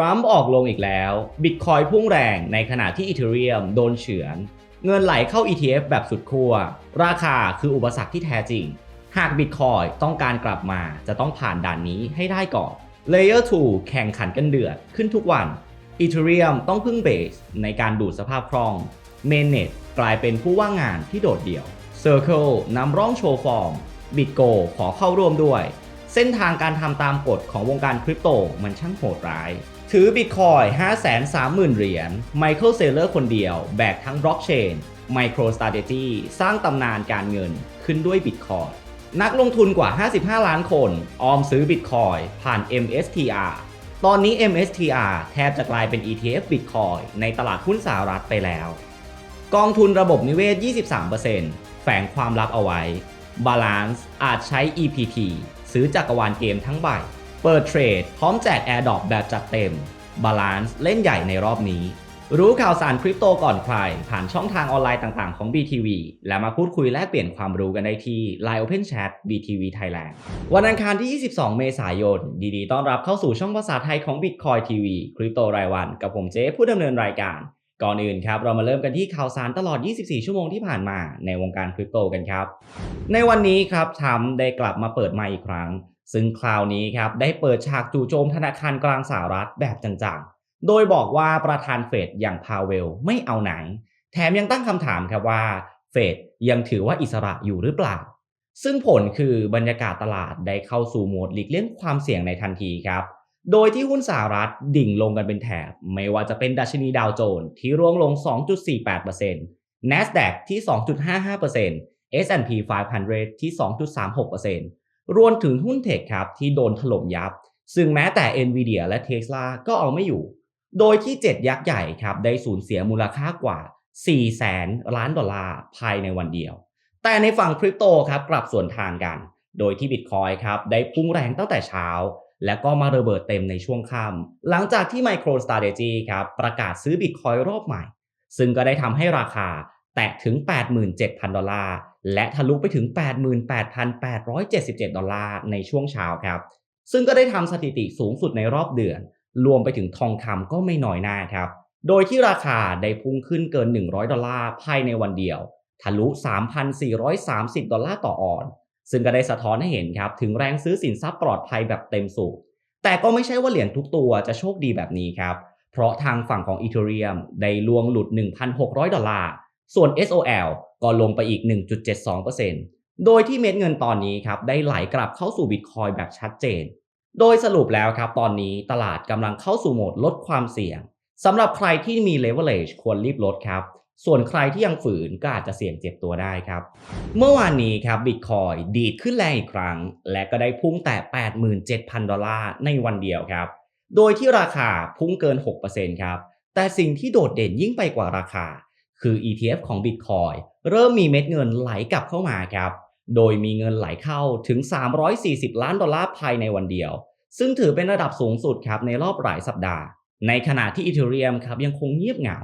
รัมป์ออกลงอีกแล้วบิตคอยพุ่งแรงในขณะที่อีเทเรียมโดนเฉือน เงินไหลเข้า ETF แบบสุดขั้วราคาคืออุปสรรคที่แท้จริง หากบิตคอยต้องการกลับมาจะต้องผ่านด่านนี้ให้ได้ก่อน Layer 2 แข่งขันกันเดือดขึ้นทุกวันอีเทเรียมต้องพึ่งเบสในการดูดสภาพคล่อง Mainnet กลายเป็นผู้ว่างงานที่โดดเดี่ยว Circle นำร่องโชว์ฟอร์ม BitGo ขอเข้าร่วมด้วย เส้นทางการทำตามกฎของวงการคริปโตมันช่างโหดร้าย ถือบิตคอย530,000 เหรียญ ไมเคิลเซเลอร์คนเดียว แบกทั้งบล็อกเชน MicroStrategy สร้างตำนานการเงินขึ้นด้วยบิตคอยนักลงทุนกว่า 55 ล้านคน ออมซื้อบิตคอยผ่าน MSTR ตอนนี้ MSTR แทบจะกลายเป็น ETF บิตคอยในตลาดหุ้นสหรัฐไปแล้ว กองทุนระบบนิเวศ 23%แฝงความลับเอาไว้ Balance อาจใช้ EPT ซื้อจักรวาลเกมทั้งใบ เปิดเทรดพร้อมแจก AirDrop แบบจัดเต็ม Balance เล่นใหญ่ในรอบนี้ รู้ข่าวสารคริปโตก่อนใคร ผ่านช่องทางออนไลน์ต่างๆของ BTV และมาพูดคุยแลกเปลี่ยนความรู้กันได้ที่ Line Open Chat BTV Thailand วันอังคารที่ 22 เมษายน ดีๆต้อนรับเข้าสู่ช่องภาษาไทยของ Bitcoin TV คริปโตรายวัน กับผมเจ๊ผู้ดำเนินรายการ ก่อนอื่นครับเรามาเริ่มกันที่ข่าวสารตลอด 24 ชั่วโมงที่ผ่านมาในวงการคริปโตกันครับ ในวันนี้ครับทรัมป์ได้กลับมาเปิดไมค์อีกครั้ง ซึ่งคราวนี้ครับได้เปิดฉากจู่โจมธนาคารกลางสหรัฐแบบจังๆ โดยบอกว่าประธานเฟดอย่างพาเวลไม่เอาไหน แถมยังตั้งคำถามครับว่าเฟดยังถือว่าอิสระอยู่หรือเปล่า ซึ่งผลคือบรรยากาศตลาดได้เข้าสู่โหมดหลีกเลี่ยงความเสี่ยงในทันทีครับ โดยที่หุ้นสหรัฐดิ่งลงกันเป็นแถบ ไม่ว่าจะเป็นดัชนีดาวโจนส์ที่ร่วงลง 2.48% NASDAQ ที่ 2.55% S&P 500 ที่ 2.36% รวมถึงหุ้นเทคครับที่โดนถล่มยับ ซึ่งแม้แต่ Nvidia และ Tesla ก็เอาไม่อยู่ โดยที่ 7 ยักษ์ใหญ่ครับได้สูญเสียมูลค่ากว่า 4 แสนล้านดอลลาร์ภายในวันเดียว แต่ในฝั่งคริปโตครับกลับส่วนทางกัน โดยที่ Bitcoin ครับได้พุ่งแรงตั้งแต่เช้า และก็มาระเบิดเต็มในช่วงค่ำหลังจากที่ MicroStrategy ครับประกาศซื้อ Bitcoin รอบใหม่ ซึ่งก็ได้ทำให้ราคา แตะถึง 87,000 ดอลลาร์ และทะลุไปถึง 88,877 ดอลลาร์ในช่วงเช้าครับ ซึ่งก็ได้ทำสถิติสูงสุดในรอบเดือน รวมไปถึงทองคำก็ไม่น้อยหน้าครับ โดยที่ราคาได้พุ่งขึ้นเกิน 100 ดอลลาร์ภายในวันเดียว ทะลุ 3,430 ดอลลาร์ต่อออน ซึ่งก็ได้สะท้อนให้เห็นครับ ถึงแรงซื้อสินทรัพย์ปลอดภัยแบบเต็มสูบแต่ก็ไม่ใช่ว่าเหรียญทุกตัวจะโชคดีแบบนี้ครับ เพราะทางฝั่งของอีเทเรียมได้ลวงหลุด 1,600 ดอลลาร์ ส่วน SOL ก็ลงไปอีก 1.72%โดยที่เม็ดเงินตอนนี้ครับได้ไหลกลับเข้าสู่ Bitcoin แบบชัดเจน โดยสรุปแล้วครับตอนนี้ตลาดกำลังเข้าสู่โหมดลดความเสี่ยงสำหรับใครที่มี leverage ควรรีบลดครับ ส่วนใครที่ยังฝืนก็อาจจะเสี่ยงเจ็บตัวได้ครับ เมื่อวานนี้ครับ Bitcoin ดีดขึ้นแรงอีกครั้ง และก็ได้พุ่งแต่ 87,000 ดอลลาร์ในวันเดียวครับ โดยที่ราคาพุ่งเกิน 6%ครับ แต่สิ่งที่โดดเด่นยิ่งไปกว่าราคา คือ ETF ของ Bitcoin เริ่มมีเม็ดเงินไหลกลับเข้ามาครับ โดยมีเงินไหลเข้าถึง 340 ล้านดอลลาร์ภายในวันเดียว ซึ่งถือเป็นระดับสูงสุดครับในรอบหลายสัปดาห์ ในขณะที่อีเทเรียมครับยังคงเงียบเหงา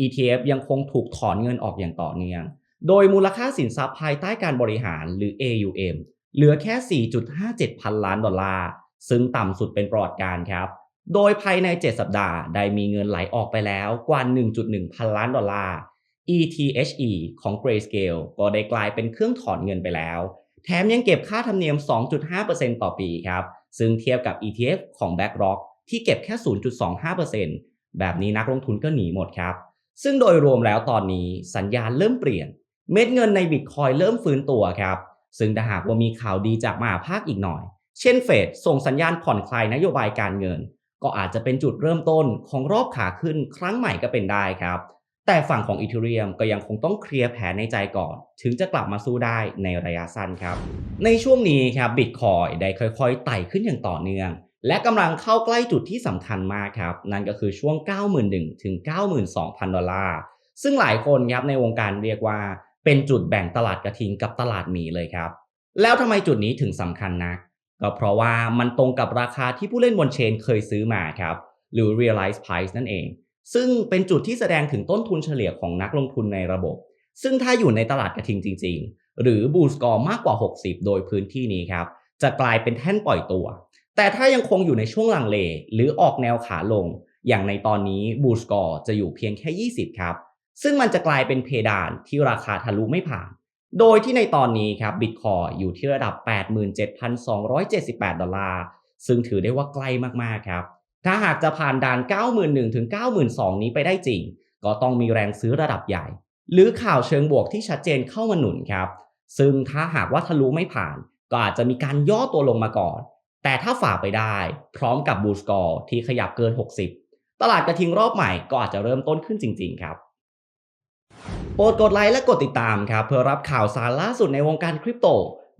ETF ยังคงถูกถอนเงินออกอย่างต่อเนื่อง โดยมูลค่าสินทรัพย์ภายใต้การบริหารหรือ AUM เหลือแค่ 4.57 พันล้านดอลลาร์ ซึ่งต่ำสุดเป็นประวัติการครับ โดยภายใน 7 สัปดาห์ ได้มีเงินไหลออกไปแล้วกว่า 1.1 พันล้านดอลลาร์ ETHE ของ Grayscale ก็ได้กลายเป็นเครื่องถอนเงินไปแล้ว แถมยังเก็บค่าธรรมเนียม 2.5%ต่อปีครับ ซึ่งเทียบกับ ETF ของ BlackRock ที่เก็บแค่ 0.25%แบบนี้นักลงทุนก็หนีหมดครับ ซึ่งโดยรวมแล้วตอนนี้สัญญาณเริ่มเปลี่ยน เม็ดเงินในบิตคอยเริ่มฟื้นตัวครับ ซึ่งถ้าหากว่ามีข่าวดีจากมหาภาคอีกหน่อย เช่นเฟดส่งสัญญาณผ่อนคลายนโยบายการเงิน ก็อาจจะเป็นจุดเริ่มต้นของรอบขาขึ้นครั้งใหม่ก็เป็นได้ครับ แต่ฝั่งของอีเทเรียมก็ยังคงต้องเคลียร์แผนในใจก่อน ถึงจะกลับมาสู้ได้ในระยะสั้นครับ ในช่วงนี้ครับบิตคอยได้ค่อยๆ ไต่ขึ้นอย่างต่อเนื่อง และกำลังเข้าใกล้จุดที่สำคัญมากครับ นั่นก็คือช่วง 91,000 ถึง 92,000 ดอลลาร์ ซึ่งหลายคนครับในวงการเรียกว่า เป็นจุดแบ่งตลาดกระทิงกับตลาดหมีเลยครับ แล้วทำไมจุดนี้ถึงสำคัญนักก็เพราะว่ามันตรงกับราคาที่ผู้เล่นบนเชนเคยซื้อมาครับหรือ realize price นั่นเอง ซึ่งเป็นจุดที่แสดงถึงต้นทุนเฉลี่ยของนักลงทุนในระบบ ซึ่งถ้าอยู่ในตลาดกระทิงจริง ๆ หรือบูสกอร์มากกว่า 60 โดยพื้นที่นี้ครับ จะกลายเป็นแท่นปล่อยตัว แต่ถ้ายังคงอยู่ในช่วงลังเล หรือออกแนวขาลง อย่างในตอนนี้บูสกอร์จะอยู่เพียงแค่ 20 ครับ ซึ่งมันจะกลายเป็นเพดานที่ราคาทะลุไม่ผ่าน โดยที่ในตอนนี้ครับบิตคอยอยู่ที่ระดับ 87,278 ดอลลาร์ ซึ่งถือได้ว่าใกล้มากๆครับ ถ้าหากจะผ่านด่าน 91,000ถึง92,000 นี้ไปได้จริง ก็ต้องมีแรงซื้อระดับใหญ่ หรือข่าวเชิงบวกที่ชัดเจนเข้ามาหนุนครับ ซึ่งถ้าหากว่าทะลุไม่ผ่าน ก็อาจจะมีการย่อตัวลงมาก่อน แต่ถ้าฝ่าไปได้ พร้อมกับบูสกอร์ที่ขยับเกิน 60 ตลาดกระทิงรอบใหม่ก็อาจจะเริ่มต้นขึ้นจริง ๆ ครับโปรดกดไลค์และกดติดตามครับเพื่อรับข่าวสารล่าสุดในวงการคริปโต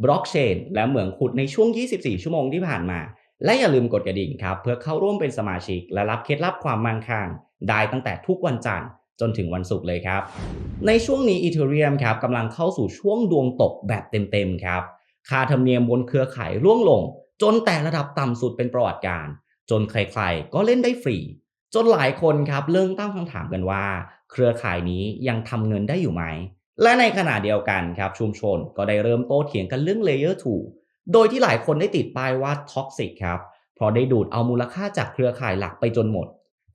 บล็อกเชนและเหมืองขุดในช่วง 24 ชั่วโมงที่ผ่านมา และอย่าลืมกดกระดิ่งครับ เพื่อเข้าร่วมเป็นสมาชิก และรับเคล็ดลับความมั่งคั่งได้ตั้งแต่ทุกวันจันทร์จนถึงวันศุกร์เลยครับ ในช่วงนี้อีเทเรียมครับกำลังเข้าสู่ช่วงดวงตกแบบเต็มๆครับค่าธรรมเนียมบนเครือข่ายร่วงลง จนแต่ระดับต่ำสุดเป็นประวัติการ จนใครๆก็เล่นได้ฟรี จนหลายคนครับเริ่มตั้งคำถามกันว่า เครือข่ายนี้ยังทำเงินได้อยู่ไหม และในขณะเดียวกันครับชุมชนก็ได้เริ่มโต้เถียงกันเรื่อง Layer 2 โดยที่หลายคนได้ติดป้ายว่า Toxic ครับ เพราะได้ดูดเอามูลค่าจากเครือข่ายหลักไปจนหมด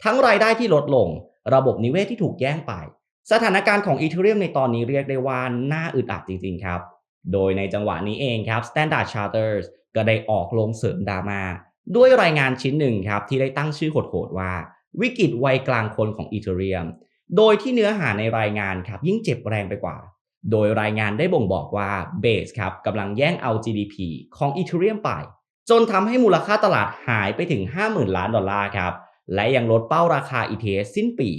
ทั้งรายได้ที่ลดลง ระบบนิเวศที่ถูกแย่งไป สถานการณ์ของ Ethereum ในตอนนี้เรียกได้ว่าน่าอึดอัดจริง ๆ ครับ โดยในจังหวะนี้เองครับ Standard Chartered ก็ได้ออกลงเสริมดราม่าด้วยรายงานชิ้นหนึ่งครับที่ได้ตั้งชื่อโหดๆว่า วิกฤตวัยกลางคนของ Ethereum โดยที่เนื้อหาในรายงานครับยิ่งเจ็บแรงไปกว่า โดยรายงานได้บ่งบอกว่า Base ครับกำลังแย่งเอา GDP ของ Ethereum ไป จนทำให้มูลค่าตลาดหายไปถึง 50,000 ล้านดอลลาร์ครับ และยังลดเป้าราคา ETH สิ้นปี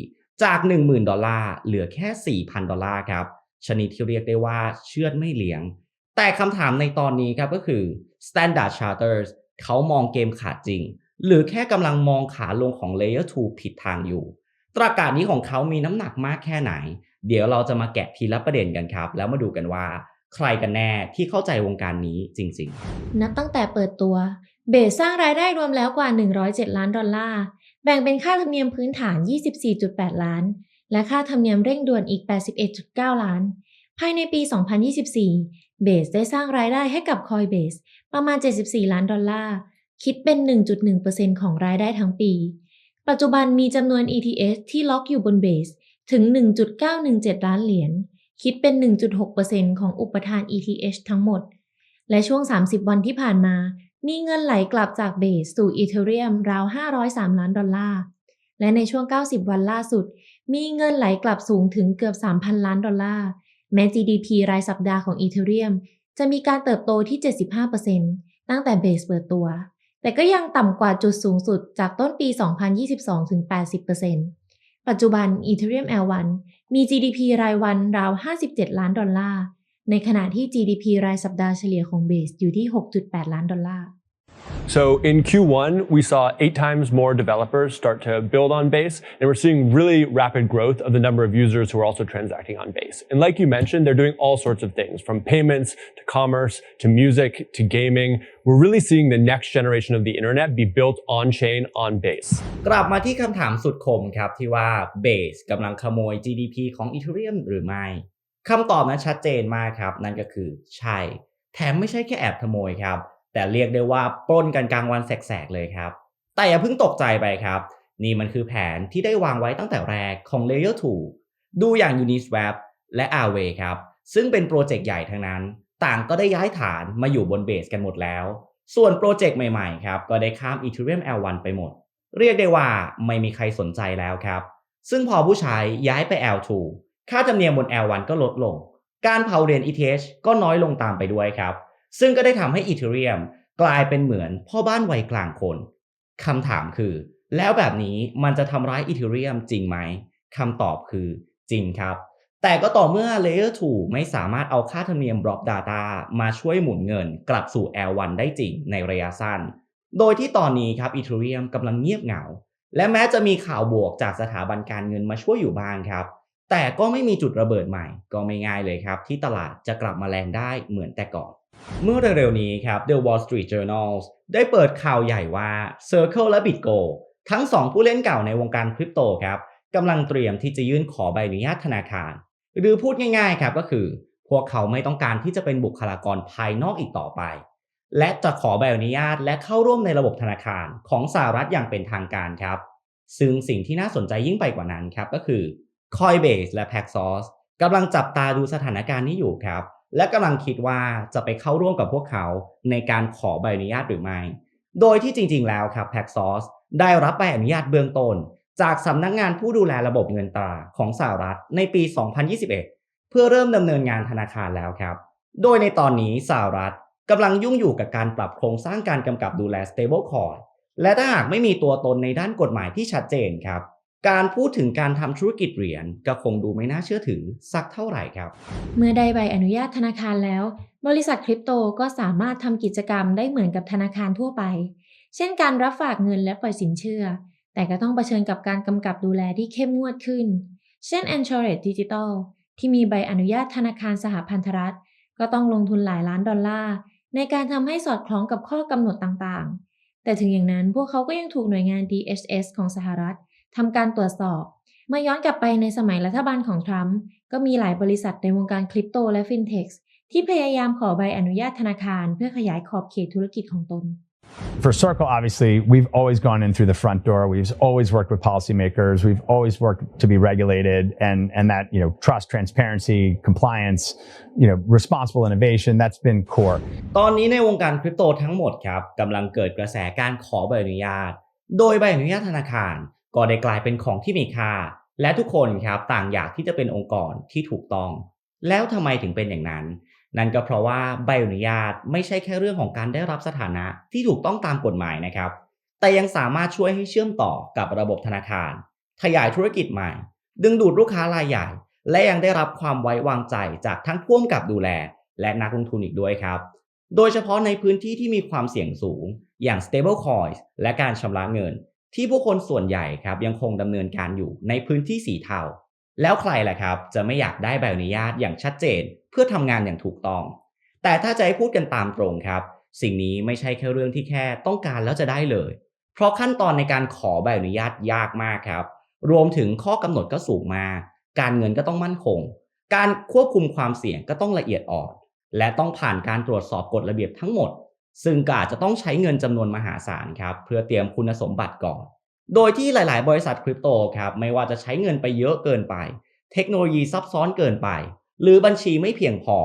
จาก 10,000 ดอลลาร์เหลือแค่ 4,000 ดอลลาร์ครับ ชนิดที่เรียกได้ว่าเชือดไม่เลี้ยง แต่คำถามในตอนนี้ครับก็คือ Standard Chartered เขามองเกมขาดจริง หรือแค่กำลังมองขาลงของ Layer 2 ผิดทางอยู่ตรากานี้ของเขามีน้ำหนักมากแค่ไหน เดี๋ยวเราจะมาแกะทีละประเด็นกันครับ แล้วมาดูกันว่า ใครกันแน่ที่เข้าใจวงการนี้จริง ๆ นับตั้งแต่เปิดตัว เบสสร้างรายได้รวมแล้วกว่า 107 ล้านดอลลาร์ แบ่งเป็นค่าธรรมเนียมพื้นฐาน 24.8 ล้าน และค่าธรรมเนียมเร่งด่วนอีก 81.9 ล้าน ภายในปี 2024 เบสได้สร้างรายได้ให้กับ Coinbase ประมาณ 74 ล้านดอลลาร์ คิดเป็น 1.1%ของรายได้ทั้งปี ปัจจุบันมีจำนวน ETH ที่ล็อกอยู่บนเบส ถึง 1.917 ล้านเหรียญ คิดเป็น 1.6%ของอุปทาน ETH ทั้งหมด และช่วง 30 วันที่ผ่านมา มีเงินไหลกลับจากเบสสู่อีเทเรียมราว 503 ล้านดอลลาร์ และในช่วง 90 วันล่าสุด มีเงินไหลกลับสูงถึงเกือบ 3,000 ล้านดอลลาร์ แม้ GDP รายสัปดาห์ของอีเทเรียมจะมีการเติบโตที่ 75%ตั้งแต่เบสเปิดตัว แต่ก็ยังต่ำกว่าจุดสูงสุดจากต้นปี 2022 ถึง 80% ปัจจุบัน Ethereum L1 มี GDP รายวันราว 57 ล้านดอลลาร์ ในขณะที่ GDP รายสัปดาห์เฉลี่ยของเบสอยู่ที่ 6.8 ล้านดอลลาร์ So in Q1, we saw eight times more developers start to build on Base, and we're seeing really rapid growth of the number of users who are also transacting on Base. And like you mentioned, they're doing all sorts of things from payments to commerce to music to gaming. We're really seeing the next generation of the internet be built on chain on Base. กลับมาที่คำถามสุดคมครับที่ว่า Base กำลังขโมย GDP ของ Ethereum หรือไม่คำตอบนั้นชัดเจนมากครับ นั่นก็คือใช่ แถมไม่ใช่แค่แอบขโมยครับ แต่เรียกได้ว่าปล้นกันกลางวันแสกๆเลยครับ แต่อย่าเพิ่งตกใจไปครับ นี่มันคือแผนที่ได้วางไว้ตั้งแต่แรกของ Layer 2 ดูอย่าง Uniswap และ Aave ครับ ซึ่งเป็นโปรเจกต์ใหญ่ทั้งนั้น ต่างก็ได้ย้ายฐานมาอยู่บนเบสกันหมดแล้ว ส่วนโปรเจกต์ใหม่ๆครับก็ได้ข้าม Ethereum L1 ไปหมด เรียกได้ว่าไม่มีใครสนใจแล้วครับ ซึ่งพอผู้ใช้ย้ายไป L2 ค่าธรรมเนียมบน L1 ก็ลดลง การเผาเหรียญ ETH ก็น้อยลงตามไปด้วยครับ ซึ่งก็ได้ทำให้ Ethereum กลายเป็นเหมือนพ่อบ้านวัยกลางคนคำถามคือ แล้วแบบนี้มันจะทำร้าย Ethereum จริงไหมคำตอบคือจริงครับ แต่ก็ต่อเมื่อ Layer 2 ไม่สามารถเอาค่าธรรมเนียม Block Data มาช่วยหมุนเงินกลับสู่ L1 ได้จริงในระยะสั้น โดยที่ตอนนี้ครับ Ethereum กำลังเงียบเหงา และแม้จะมีข่าวบวกจากสถาบันการเงินมาช่วยอยู่บ้างครับ แต่ก็ไม่มีจุดระเบิดใหม่ ก็ไม่ง่ายเลยครับ ที่ตลาดจะกลับมาแรงได้เหมือนแต่ก่อน เมื่อเร็วๆนี้ครับ The Wall Street Journal ได้เปิดข่าวใหญ่ว่า Circle และ BitGo ทั้งสองผู้เล่นเก่าในวงการคริปโตครับกำลังเตรียมที่จะยื่นขอใบอนุญาตธนาคาร หรือพูดง่ายๆครับก็คือ พวกเขาไม่ต้องการที่จะเป็นบุคลากรภายนอกอีกต่อไป และจะขอใบอนุญาตและเข้าร่วมในระบบธนาคารของสหรัฐอย่างเป็นทางการครับ ซึ่งสิ่งที่น่าสนใจยิ่งไปกว่านั้นครับก็คือ Coinbase และ Paxos กำลังจับตาดูสถานการณ์นี้อยู่ครับ และกำลังคิดว่าจะไปเข้าร่วมกับพวกเขาในการขอใบอนุญาตหรือไม่ โดยที่จริงๆแล้วครับ Paxos ได้รับใบอนุญาตเบื้องต้น จากสำนักงานผู้ดูแลระบบเงินตราของสหรัฐในปี 2021 เพื่อเริ่มดำเนินงานธนาคารแล้วครับ โดยในตอนนี้สหรัฐกำลังยุ่งอยู่กับการปรับโครงสร้างการกำกับดูแล stablecoin และถ้าหากไม่มีตัวตนในด้านกฎหมายที่ชัดเจนครับ การพูดถึงการทำธุรกิจเหรียญก็คงดูไม่น่าเชื่อถือสักเท่าไหร่ครับ เมื่อได้ใบอนุญาตธนาคารแล้ว บริษัทคริปโตก็สามารถทำกิจกรรมได้เหมือนกับธนาคารทั่วไป เช่นการรับฝากเงินและปล่อยสินเชื่อ แต่ก็ต้องเผชิญกับการกำกับดูแลที่เข้มงวดขึ้น เช่น a n c h o r a g e Digital ที่มีใบอนุญาตธนาคารสหพันธรัฐ ก็ต้องลงทุนหลายล้านดอลลาร์ในการทำให้สอดคล้องกับข้อกำหนดต่างๆ แต่ถึงอย่างนั้นพวกเขาก็ยังถูกหน่วยงาน DHS ของสหรัฐ ทำการตรวจสอบ เมื่อย้อนกลับไปในสมัยรัฐบาลของทรัมป์ก็มีหลายบริษัทในวงการคริปโตและฟินเท็กซ์ที่พยายามขอใบอนุญาตธนาคารเพื่อขยายขอบเขตธุรกิจของตน For Circle, obviously, we've always gone in through the front door. We've always worked with policymakers. We've always worked to be regulated and, and that, you know, trust, transparency, compliance, you know, responsible innovation, that's been core. ตอนนี้ในวงการคริปโตทั้งหมดครับกำลังเกิดกระแสการขอใบอนุญาต โดยใบอนุญาตธนาคาร ก็ได้กลายเป็นของที่มีค่า และทุกคนครับต่างอยากที่จะเป็นองค์กรที่ถูกต้อง แล้วทำไมถึงเป็นอย่างนั้น นั่นก็เพราะว่าใบอนุญาตไม่ใช่แค่เรื่องของการได้รับสถานะที่ถูกต้องตามกฎหมายนะครับ แต่ยังสามารถช่วยให้เชื่อมต่อกับระบบธนาคาร ขยายธุรกิจใหม่ ดึงดูดลูกค้ารายใหญ่ และยังได้รับความไว้วางใจจากทั้งพ่วงกับดูแล และนักลงทุนอีกด้วยครับโดยเฉพาะในพื้นที่ที่มีความเสี่ยงสูง อย่าง stable coins และการชำระเงิน ที่ผู้คนส่วนใหญ่ครับยังคงดำเนินการอยู่ในพื้นที่สีเทาแล้วใครล่ะครับ จะไม่อยากได้ใบอนุญาตอย่างชัดเจน เพื่อทำงานอย่างถูกต้อง แต่ถ้าจะให้พูดกันตามตรงครับ สิ่งนี้ไม่ใช่แค่เรื่องที่แค่ต้องการแล้วจะได้เลย เพราะขั้นตอนในการขอใบอนุญาตยากมากครับ รวมถึงข้อกำหนดก็สูงมาก การเงินก็ต้องมั่นคง การควบคุมความเสี่ยงก็ต้องละเอียดอ่อนและต้องผ่านการตรวจสอบกฎระเบียบทั้งหมด ซึ่งก็อาจจะต้องใช้เงินจำนวนมหาศาลครับเพื่อเตรียมคุณสมบัติก่อน โดยที่หลาย ๆ บริษัทคริปโตครับไม่ว่าจะใช้เงินไปเยอะเกินไป เทคโนโลยีซับซ้อนเกินไป หรือบัญชีไม่เพียงพอ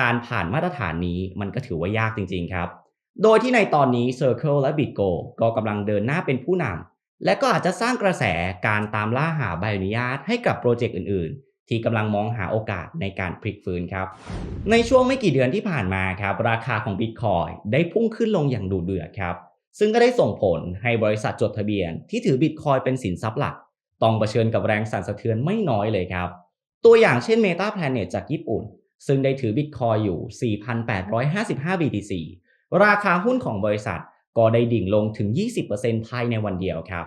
การผ่านมาตรฐานนี้มันก็ถือว่ายากจริง ๆ ครับ โดยที่ในตอนนี้ Circle และ BitGo ก็กำลังเดินหน้าเป็นผู้นำและก็อาจจะสร้างกระแสการตามล่าหาใบอนุญาตให้กับโปรเจกต์อื่น ๆ ที่กำลังมองหาโอกาสในการพลิกฟื้นครับ ในช่วงไม่กี่เดือนที่ผ่านมาครับ ราคาของ Bitcoin ได้พุ่งขึ้นลงอย่างดุเดือดครับ ซึ่งก็ได้ส่งผลให้บริษัทจดทะเบียน ที่ถือ Bitcoin เป็นสินทรัพย์หลัก ต้องเผชิญกับแรงสั่นสะเทือนไม่น้อยเลยครับ ตัวอย่างเช่น Meta Planet จากญี่ปุ่น ซึ่งได้ถือ Bitcoin อยู่ 4,855 BTC ราคาหุ้นของบริษัทก็ได้ดิ่งลงถึง 20%ภายในวันเดียวครับ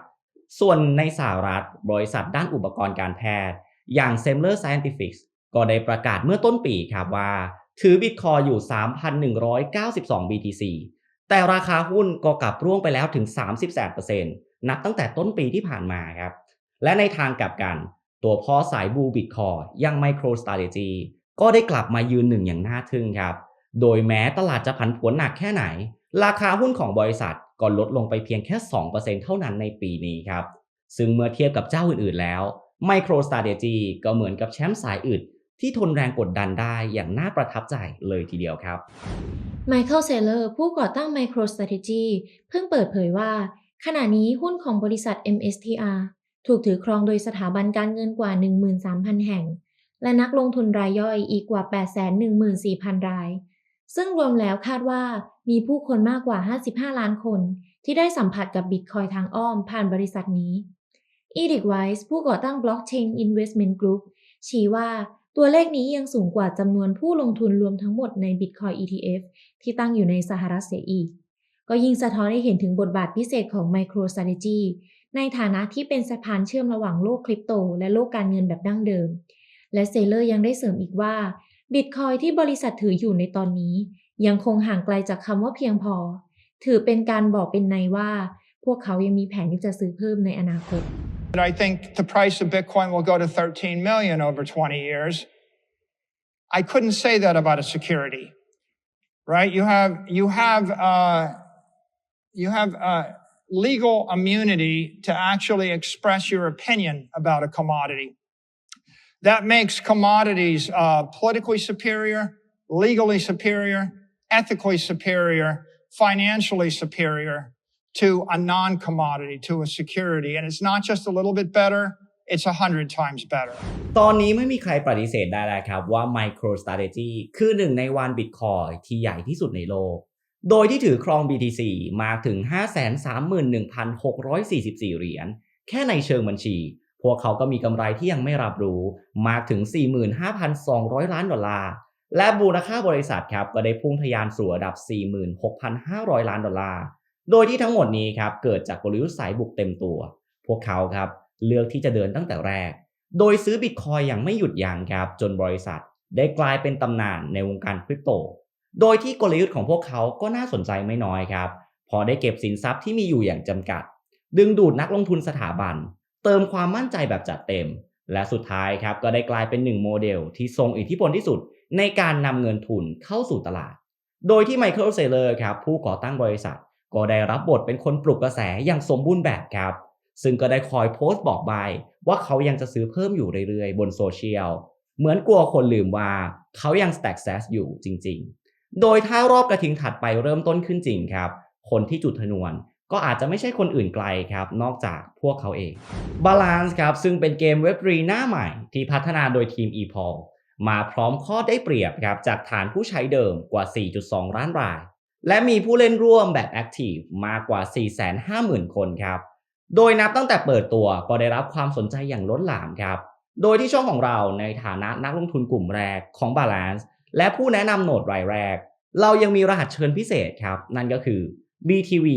ส่วนในสหรัฐ บริษัทด้านอุปกรณ์การแพทย์ อย่าง Semler Scientific ก็ได้ประกาศเมื่อต้นปีครับว่า ถือ Bitcoin อยู่ 3,192 BTC แต่ราคาหุ้นก็กลับร่วงไปแล้วถึง38%นับตั้งแต่ต้นปีที่ผ่านมาครับ และในทางกลับกัน ตัวพ่อสายบูบิตคอยย่าง MicroStrategy ก็ได้กลับมายืนหนึ่งอย่างน่าทึ่งครับ โดยแม้ตลาดจะผันผวนหนักแค่ไหน ราคาหุ้นของบริษัทก็ลดลงไปเพียงแค่ 2%เท่านั้นในปีนี้ครับ ซึ่งเมื่อเทียบกับเจ้าอื่นๆแล้ว MicroStrategy ก็เหมือนกับแชมป์สายอื่น ที่ทนแรงกดดันได้อย่างน่าประทับใจเลยทีเดียวครับ Michael Saylor ผู้ก่อตั้ง MicroStrategy เพิ่งเปิดเผยว่า ขณะนี้หุ้นของบริษัท MSTR ถูกถือครองโดยสถาบันการเงินกว่า 13,000 แห่ง และนักลงทุนรายย่อยอีกกว่า 814,000 ราย ซึ่งรวมแล้วคาดว่ามีผู้คนมากกว่า 55 ล้านคน ที่ได้สัมผัสกับบิตคอยทางอ้อมผ่านบริษัทนี้ e d i c Wise ผู้ก่อตั้ง Blockchain Investment Group ชี้ว่าตัวเลขนี้ยังสูงกว่าจำนวนผู้ลงทุนรวมทั้งหมดใน Bitcoin ETF ที่ตั้งอยู่ในสหรัฐเสียอีก ก็ยิ่งสะท้อนให้เห็นถึงบทบาทพิเศษของ MicroStrategy ในฐานะที่เป็นสะพานเชื่อมระหว่างโลกคริปโต และโลกการเงินแบบดั้งเดิม และเซเลอร์ยังได้เสริมอีกว่า Bitcoin ที่บริษัทถืออยู่ในตอนนี้ ยังคงห่างไกลจากคำว่าเพียงพอ ถือเป็นการบอกเป็นในว่า พวกเขายังมีแผนที่จะซื้อเพิ่มในอนาคต I think the price of Bitcoin will go to 13 million over 20 years. I couldn't say that about a security. right? You have, you have, uh, you have, uh, legal immunity to actually express your opinion about a commodity. That makes commodities, uh, politically superior, legally superior, ethically superior, financially superior to a non-commodity, to a security. And it's not just a little bit better, it's a hundred times better. ตอนนี้ไม่มีใครปฏิเสธได้แล้วครับว่า MicroStrategy คือหนึ่งในวันบิตคอยที่ใหญ่ที่สุดในโลก โดยที่ถือครอง BTC มาถึง 531,644 เหรียญ แค่ในเชิงบัญชี พวกเขาก็มีกำไรที่ยังไม่รับรู้ มากถึง 45,200 ล้านดอลลาร์ และมูลค่าบริษัทครับก็ได้พุ่งทะยานสู่ระดับ 46,500 ล้านดอลลาร์ โดยที่ทั้งหมดนี้ครับเกิดจากกลยุทธ์สายบุกเต็มตัว พวกเขาครับเลือกที่จะเดินตั้งแต่แรก โดยซื้อบิตคอยอย่างไม่หยุดยั้งครับจนบริษัท ได้กลายเป็นตำนานในวงการคริปโต โดยที่กลยุทธ์ของพวกเขาก็น่าสนใจไม่น้อยครับ พอได้เก็บสินทรัพย์ที่มีอยู่อย่างจำกัด ดึงดูดนักลงทุนสถาบัน เติมความมั่นใจแบบจัดเต็ม และสุดท้ายครับก็ได้กลายเป็นหนึ่งโมเดลที่ทรงอิทธิพลที่สุด ในการนำเงินทุนเข้าสู่ตลาด โดยที่ไมเคิลเซเลอร์ครับผู้ก่อตั้งบริษัท ก็ได้รับบทเป็นคนปลุกกระแสอย่างสมบูรณ์แบบครับ ซึ่งก็ได้คอยโพสต์บอกใบว่าเขายังจะซื้อเพิ่มอยู่เรื่อยๆ บนโซเชียล เหมือนกลัวคนลืมว่าเขายัง stack s a s อยู่จริงๆ โดยถ้ารอบกระทิงถัดไปเริ่มต้นขึ้นจริงครับ คนที่จุดทนวนก็อาจจะไม่ใช่คนอื่นไกลครับ นอกจากพวกเขาเอง Balance ครับซึ่งเป็นเกมเว็บรีหน้าใหม่ ที่พัฒนาโดยทีม ePol มาพร้อมข้อได้เปรียบครับจากฐานผู้ใช้เดิมกว่า 4.2 ล้านราย และมีผู้เล่นร่วมแบบ Active มากกว่า 450,000 คนครับ โดยนับตั้งแต่เปิดตัวก็ได้รับความสนใจอย่างล้นหลามครับ โดยที่ช่องของเราในฐานะนักลงทุนกลุ่มแรกของ Balance และผู้แนะนำโหนดรายแรก เรายังมีรหัสเชิญพิเศษครับ นั่นก็คือ BTV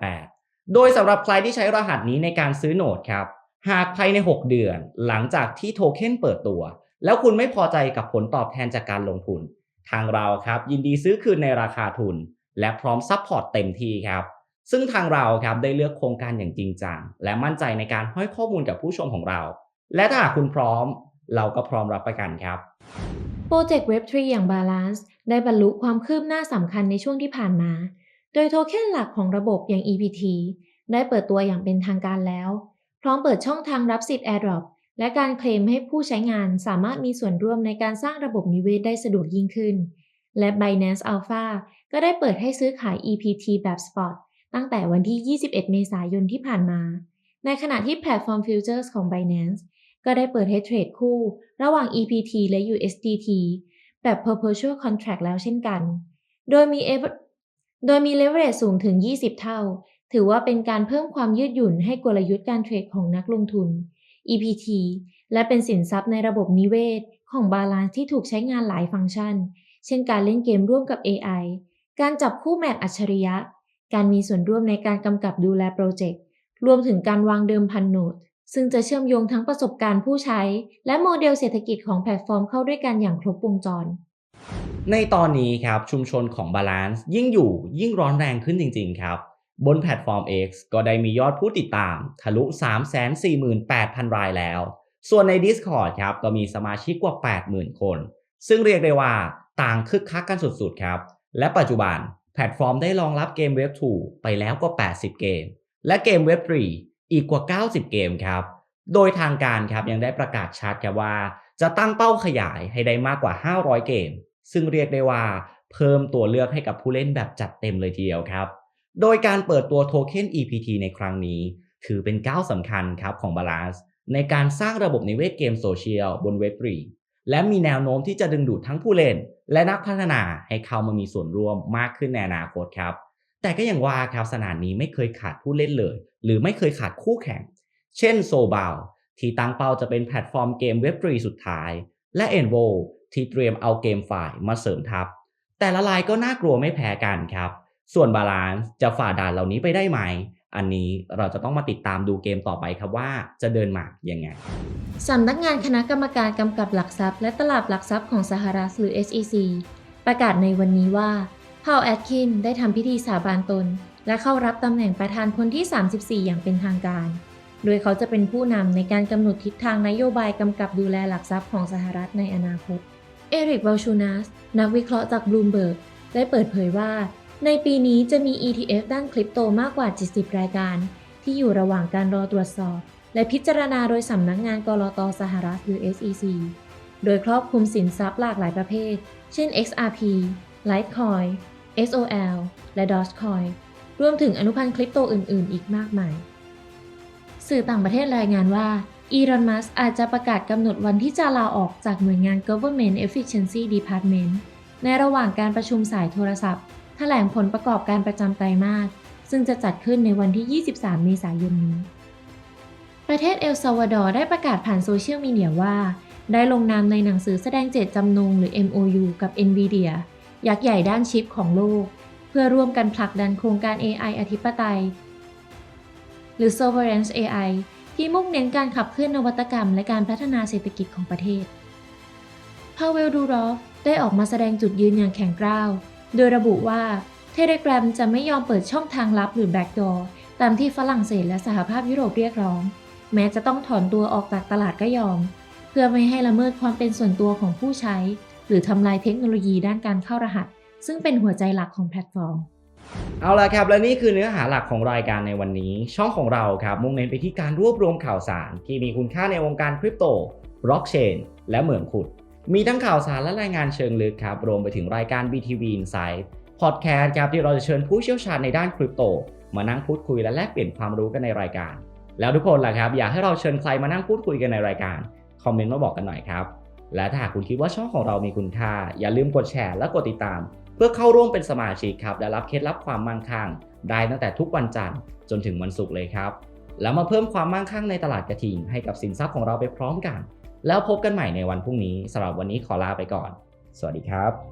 8888 โดยสำหรับใครที่ใช้รหัสนี้ในการซื้อโหนดครับ หากภายใน 6 เดือน หลังจากที่โทเค็นเปิดตัว แล้วคุณไม่พอใจกับผลตอบแทนจากการลงทุน ทางเราครับยินดีซื้อคืนในราคาทุน และพร้อมซัพพอร์ตเต็มที่ครับซึ่งทางเราครับได้เลือกโครงการอย่างจริงจังและมั่นใจในการให้ข้อมูลกับผู้ชมของเรา และถ้าหากคุณพร้อม เราก็พร้อมรับประกันครับโปรเจกต์ Web3 อย่าง Balance ได้บรรลุความคืบหน้าสำคัญในช่วงที่ผ่านมา โดยโทเค็นหลักของระบบอย่าง EPT ได้เปิดตัวอย่างเป็นทางการแล้ว พร้อมเปิดช่องทางรับสิทธิ์ AirDrop และการเคลมให้ผู้ใช้งานสามารถมีส่วนร่วมในการสร้างระบบนิเวศได้สะดวกยิ่งขึ้น และ Binance Alpha ก็ได้เปิดให้ซื้อขาย EPT แบบ Spot ตั้งแต่วันที่ 21 เมษายนที่ผ่านมา ในขณะที่แพลตฟอร์ม Futures ของ Binance ก็ได้เปิดให้เทรดคู่ ระหว่าง EPT และ USDT แบบ Perpetual Contract แล้วเช่นกัน โดยมีโดยมี leverage สูงถึง 20 เท่า ถือว่าเป็นการเพิ่มความยืดหยุ่นให้กลยุทธ์การเทรดของนักลงทุน EPT และเป็นสินทรัพย์ในระบบนิเวศ ของ Balance ที่ถูกใช้งานหลายฟังก์ชัน เช่นการเล่นเกมร่วมกับ AI การจับคู่แมทอัจฉริยะ การมีส่วนร่วมในการกำกับดูแลโปรเจกต์ รวมถึงการวางเดิมพันโนด ซึ่งจะเชื่อมโยงทั้งประสบการณ์ผู้ใช้ และโมเดลเศรษฐกิจของแพลตฟอร์มเข้าด้วยกันอย่างครบวงจรในตอนนี้ครับชุมชนของ Balance ยิ่งอยู่ยิ่งร้อนแรงขึ้นจริง ๆ ครับ บนแพลตฟอร์ม X ก็ได้มียอดผู้ติดตาม ทะลุ 348,000 รายแล้ว ส่วนใน Discord ครับก็มีสมาชิกกว่า 80,000 คน ซึ่งเรียกได้ว่าต่างคึกคักกันสุดๆครับ และปัจจุบันแพลตฟอร์มได้รองรับเกม Web 2ไปแล้วกว่า 80 เกม และเกม Web 3อีกกว่า 90 เกมครับ โดยทางการครับยังได้ประกาศชัดครับว่า จะตั้งเป้าขยายให้ได้มากกว่า 500 เกม ซึ่งเรียกได้ว่าเพิ่มตัวเลือกให้กับผู้เล่นแบบจัดเต็มเลยทีเดียวครับ โดยการเปิดตัวโทเค็น EPT ในครั้งนี้ ถือเป็นก้าวสำคัญครับของ Balance ในการสร้างระบบนิเวศเกมโซเชียลบนเว็บ3และมีแนวโน้มที่จะดึงดูดทั้งผู้เล่น และนักพัฒนาให้เข้ามามีส่วนร่วมมากขึ้นในอนาคตครับ แต่ก็อยังว่าครับสนามนี้ไม่เคยขาดผู้เล่นเลย หรือไม่เคยขาดคู่แข่ง เช่นโซบาที่ตั้งเป้าจะเป็นแพลตฟอร์มเกมเว็บ3สุดท้าย และ e n v o ที่เตรียมเอาเกมฝ่ายมาเสริมทัพ แต่ละลายก็น่ากลัวไม่แพ้กันครับ ส่วนบาลานซ์จะฝ่าด่านเหล่านี้ไปได้ไหม อันนี้เราจะต้องมาติดตามดูเกมต่อไปครับว่าจะเดินหมากยังไงสำนักงานคณะกรรมการกำกับหลักทรัพย์ และตลาดหลักทรัพย์ของสหรัฐหรือ SEC ประกาศในวันนี้ว่าพาวแอดคินได้ทำพิธีสาบานตน และเข้ารับตำแหน่งประธานคนที่ 34 อย่างเป็นทางการ โดยเขาจะเป็นผู้นำในการกำหนดทิศทางนโยบายกำกับดูแลหลักทรัพย์ของสหรัฐในอนาคต เอริกวาลชูนัสนักวิเคราะห์จากบลูมเบิร์กได้เปิดเผยว่า ในปีนี้จะมี ETF ด้านคริปโตมากกว่า 70 รายการ ที่อยู่ระหว่างการรอตรวจสอบ และพิจารณาโดยสำนักงานกรอตสหรัฐหรือ SEC โดยครอบคลุมสินทรัพย์หลากหลายประเภท เช่น XRP Litecoin SOL และ Dogecoin รวมถึงอนุพันธ์คริปโตอื่น ๆ อีกมากมาย สื่อต่างประเทศรายงานว่าอีรอนมัสอาจจะประกาศกำหนดวันที่จะลาออกจากหน่วยงาน Government Efficiency Department ในระหว่างการประชุมสายโทรศัพท์ ถลงผลประกอบการประจำไตรมาสซึ่งจะจัดขึ้นในวันที่ 23 เมษายนนี้ ประเทศเอลซัลวาดอร์ได้ประกาศผ่านโซเชียลมีเดียว่า ได้ลงนามในหนังสือแสดงเจตจำนงหรือ MOU กับ NVIDIA ยักษ์ใหญ่ด้านชิปของโลก เพื่อร่วมกันผลักดันโครงการ AI อธิปไตย หรือ Sovereign AI ที่มุ่งเน้นการขับเคลื่อนนวัตกรรม และการพัฒนาเศรษฐกิจของประเทศ พาเวลดูรอฟได้ออกมาแสดงจุดยืนอย่างแข็งกร้าว โดยระบุว่า Telegram จะไม่ยอมเปิดช่องทางลับหรือ backdoor ตามที่ฝรั่งเศสและสหภาพยุโรปเรียกร้อง แม้จะต้องถอนตัวออกจากตลาดก็ยอม เพื่อไม่ให้ละเมิดความเป็นส่วนตัวของผู้ใช้ หรือทำลายเทคโนโลยีด้านการเข้ารหัส ซึ่งเป็นหัวใจหลักของแพลตฟอร์มเอาละครับและนี่คือเนื้อหาหลักของรายการในวันนี้ ช่องของเราครับมุ่งเน้นไปที่การรวบรวมข่าวสาร ที่มีคุณค่าในวงการคริปโตบล็อกเชนและเหมืองขุด มีทั้งข่าวสารและรายงานเชิงลึกครับ รวมไปถึงรายการ BTV Insight พอดแคสต์ครับที่เราจะเชิญผู้เชี่ยวชาญในด้านคริปโต มานั่งพูดคุยและแลกเปลี่ยนความรู้กันในรายการ แล้วทุกคนล่ะครับ อยากให้เราเชิญใครมานั่งพูดคุยกันในรายการ คอมเมนต์มาบอกกันหน่อยครับ และถ้าหากคุณคิดว่าช่องของเรามีคุณค่า อย่าลืมกดแชร์และกดติดตาม เพื่อเข้าร่วมเป็นสมาชิกครับและรับเคล็ดลับความมั่งคั่ง ได้ตั้งแต่ทุกวันจันทร์จนถึงวันศุกร์เลยครับแล้วมาเพิ่มความมั่งคั่งในตลาดกระทิงให้กับสินทรัพย์ของเราไปพร้อมกัน แล้วพบกันใหม่ในวันพรุ่งนี้สำหรับวันนี้ขอลาไปก่อน สวัสดีครับ